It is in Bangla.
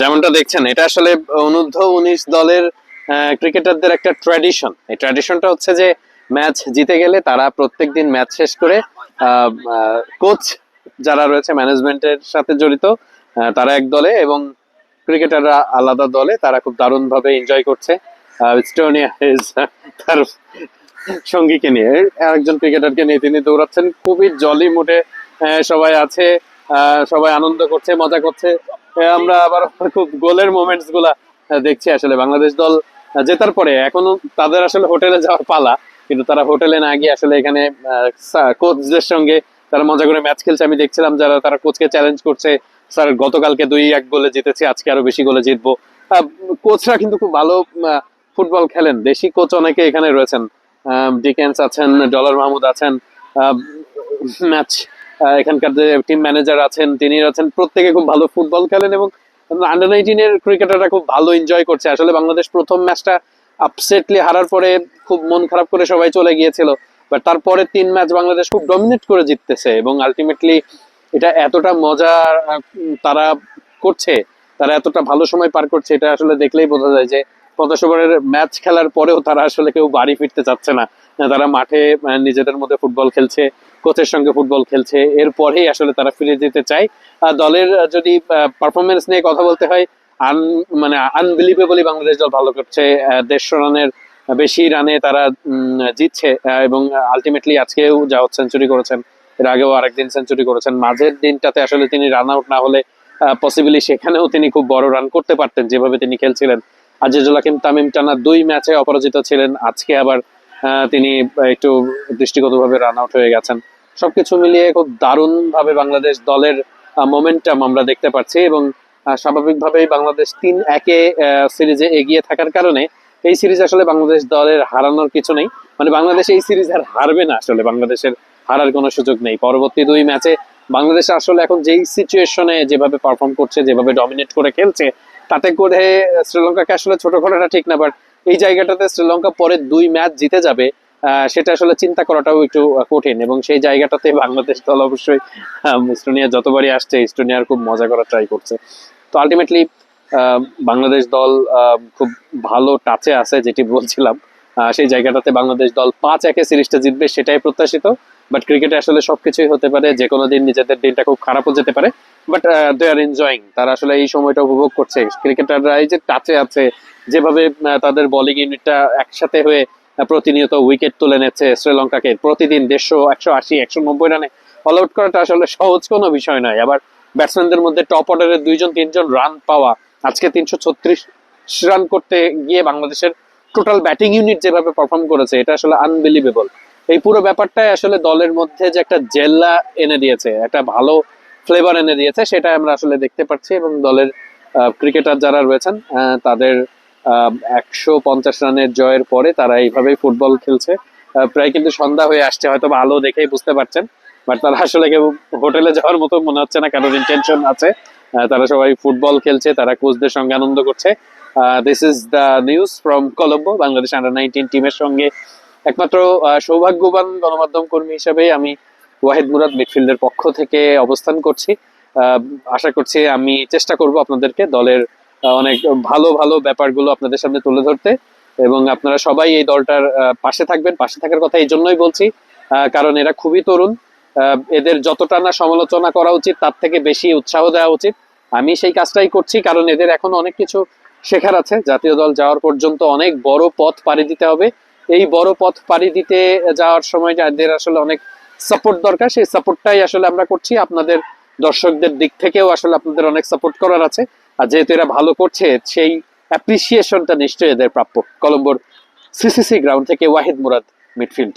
যেমনটা দেখছেন, এটা আসলে অনূর্ধ্ব উনিশ দলের ক্রিকেটারদের একটা ট্র্যাডিশন এই ট্র্যাডিশনটা হচ্ছে যে ম্যাচ জিতে গেলে তারা প্রত্যেকদিন ম্যাচ শেষ করে কোচ যারা রয়েছে ম্যানেজমেন্টের সাথে জড়িত তারা এক দলে এবং ক্রিকেটাররা আলাদা দলে, তারা খুব দারুণ ভাবে এনজয় করছে তার সঙ্গীকে নিয়ে। একজন ক্রিকেটারকে নিয়ে তিনি দৌড়াচ্ছেন। খুবই জলি মুডে সবাই আছে। সবাই আনন্দ করছে, মজা করছে। আমরা আবার খুব গোলের মোমেন্টসগুলা দেখছি আসলে বাংলাদেশ দল জেতার পরে। এখনও তাদের আসলে হোটেলে যাওয়ার পালা, কিন্তু তারা হোটেলে না গিয়ে আসলে এখানে কোচদের সঙ্গে তারা মজা করে ম্যাচ খেলছে। আমি দেখছিলাম যারা, তারা কোচকে চ্যালেঞ্জ করছে। স্যার, গতকালকে দুই এক গোলে জিতেছি, আজকে আরও বেশি গোলে জিতবো। কোচরা কিন্তু খুব ভালো ফুটবল খেলেন। দেশি কোচ অনেকে এখানে রয়েছেন। ডিকেন্স আছেন ডলার মাহমুদ আছেন। ম্যাচ এখানকার যে টিম ম্যানেজার আছেন তিনি আছেন, প্রত্যেকে খুব ভালো ফুটবল খেলেন এবং আন্ডার নাইনটিনের ক্রিকেটাররা খুব ভালো এনজয় করছে। আসলে বাংলাদেশ প্রথম ম্যাচটা আপসেটলি হারার পরে খুব মন খারাপ করে সবাই চলে গিয়েছিল বাট তারপরে তিন ম্যাচ বাংলাদেশ খুব ডমিনেট করে জিততেছে এবং আলটিমেটলি এটা এতটা মজা তারা করছে, তারা এতটা ভালো সময় পার করছে, এটা আসলে দেখলেই বোঝা যায় যে পঞ্চাশ ম্যাচ খেলার পরেও তারা আসলে কেউ বাড়ি ফিরতে চাচ্ছে না। তারা মাঠে নিজেদের মধ্যে ফুটবল খেলছে, কোচের সঙ্গে ফুটবল খেলছে। এরপরেই আসলে তারা ফিরে যেতে চায়। দলের যদি পারফরমেন্স নিয়ে কথা বলতে হয়, আন মানে আনবিলিভেবলি বাংলাদেশ দল ভালো করছে। দেড়শো রানের বেশি রানে তারা জিতছে এবং আলটিমেটলি আজকেও যাওয়াত সেঞ্চুরি করেছেন। এর আগেও আরেকদিন সেঞ্চুরি করেছেন। মাঝের দিনটাতে আসলে তিনি রান আউট না হলে পসিবলি সেখানেও তিনি খুব বড় রান করতে পারতেন, যেভাবে তিনি খেলছিলেন। আজিজুল হাকিম তামিম টানা দুই ম্যাচে অপরাজিত ছিলেন। আজকে আবার তিনি একটু দৃষ্টিগতভাবে রান আউট হয়ে গেছেন। সবকিছু মিলিয়ে খুব দারুণ ভাবে বাংলাদেশ দলের মোমেন্টাম আমরা দেখতে পাচ্ছি এবং স্বাভাবিকভাবেই বাংলাদেশ তিন একে সিরিজে এগিয়ে থাকার কারণে এই সিরিজ আসলে বাংলাদেশ দলের হারানোর কিছু নেই। মানে বাংলাদেশ এই সিরিজ আর হারবে না আসলে, বাংলাদেশের হারার কোনো সুযোগ নেই। পরবর্তী দুই ম্যাচে বাংলাদেশ আসলে এখন যেই সিচুয়েশনে যেভাবে পারফর্ম করছে, যেভাবে ডমিনেট করে খেলছে তাতে করে শ্রীলঙ্কাকে আসলে ছোট করাটা ঠিক না বাট এই জায়গাটাতে শ্রীলঙ্কা পরে দুই ম্যাচ জিতে যাবে সেটা আসলে চিন্তা করাটাও একটু কঠিন এবং সেই জায়গাটাতে বাংলাদেশ দল অবশ্যই ইস্টোনিয়া যতবারই আসছে ইস্টোনিয়ার খুব মজা করার ট্রাই করছে। তো আলটিমেটলি বাংলাদেশ দল খুব ভালো টাচে আছে, যেটি বলছিলাম সেই জায়গাটাতে বাংলাদেশ দল পাঁচ একে সিরিজটা জিতবে, সেটাই প্রত্যাশিত। বাট ক্রিকেটে আসলে সবকিছুই হতে পারে যে কোনো দিন নিজেদের দিনটা খুব খারাপও যেতে পারে বাট দে আর এনজয়িং তারা আসলে এই সময়টা উপভোগ করছে। ক্রিকেটাররা এই যে টাচে আছে, যেভাবে তাদের বোলিং ইউনিটটা একসাথে হয়ে প্রতিনিয়ত উইকেট তুলে নিচ্ছে শ্রীলঙ্কাকে। প্রতিদিন দেড়শো, একশো আশি, একশো নব্বই রানে অল আউট করাটা আসলে সহজ কোনো বিষয় নয়। আবার ব্যাটসম্যানদের মধ্যে টপ অর্ডারের দুইজন, তিনজন রান পাওয়া, আজকে তিনশো ছত্রিশ রান করতে গিয়ে বাংলাদেশের টোটাল ব্যাটিং ইউনিট যেভাবে পারফর্ম করেছে, এটা আসলে আনবিলিভেবল এই পুরো ব্যাপারটাই আসলে দলের মধ্যে যে একটা জেল্লা এনে দিয়েছে, একটা ভালো ফ্লেভার এনে দিয়েছে সেটা আমরা আসলে দেখতে পাচ্ছি এবং দলের ক্রিকেটার যারা রয়েছেন তাদের একশো পঞ্চাশ রানের জয়ের পরে তারা এইভাবেই ফুটবল খেলছে। প্রায় কিন্তু সন্ধ্যা হয়ে আসছে, হয়তো আলো দেখেই বুঝতে পারছেন বাট তারা আসলে কেউ হোটেলে যাওয়ার মতো মনে হচ্ছে না, কারোর ইন্টেনশন আছে। তারা সবাই ফুটবল খেলছে, তারা কোচদের সঙ্গে আনন্দ করছে। This is the news from Colombo Bangladesh under nineteen টিমের সঙ্গে একমাত্র সৌভাগ্যবান গণমাধ্যম কর্মী হিসেবে আমি ওয়াহিদ মুরাদ মিডফিল্ডের পক্ষ থেকে অবস্থান করছি। আশা করছি আমি চেষ্টা করব আপনাদেরকে দলের অনেক ভালো ভালো ব্যাপারগুলো আপনাদের সামনে তুলে ধরতে এবং আপনারা সবাই এই দলটার পাশে থাকবেন। পাশে থাকার কথা এই জন্যই বলছি কারণ এরা খুবই তরুণ। এদের যতটা না সমালোচনা করা উচিত, তার থেকে বেশি উৎসাহ দেওয়া উচিত। আমি সেই কাজটাই করছি, কারণ এদের এখন অনেক কিছু শেখার আছে। জাতীয় দল যাওয়ার পর্যন্ত অনেক বড় পথ পাড়ি দিতে হবে। এই বড় পথ পাড়ি দিতে যাওয়ার সময় যাদের আসলে অনেক সাপোর্ট দরকার, সেই সাপোর্টটাই আসলে আমরা করছি। আপনাদের দর্শকদের দিক থেকেও আসলে আপনাদের অনেক সাপোর্ট করার আছে। আর যেহেতু এরা ভালো করছে, সেই অ্যাপ্রিসিয়েশনটা নিশ্চয়ই এদের প্রাপ্য। কলম্বোর সিসিসি গ্রাউন্ড থেকে ওয়াহিদ মুরাদ মিডফিল্ড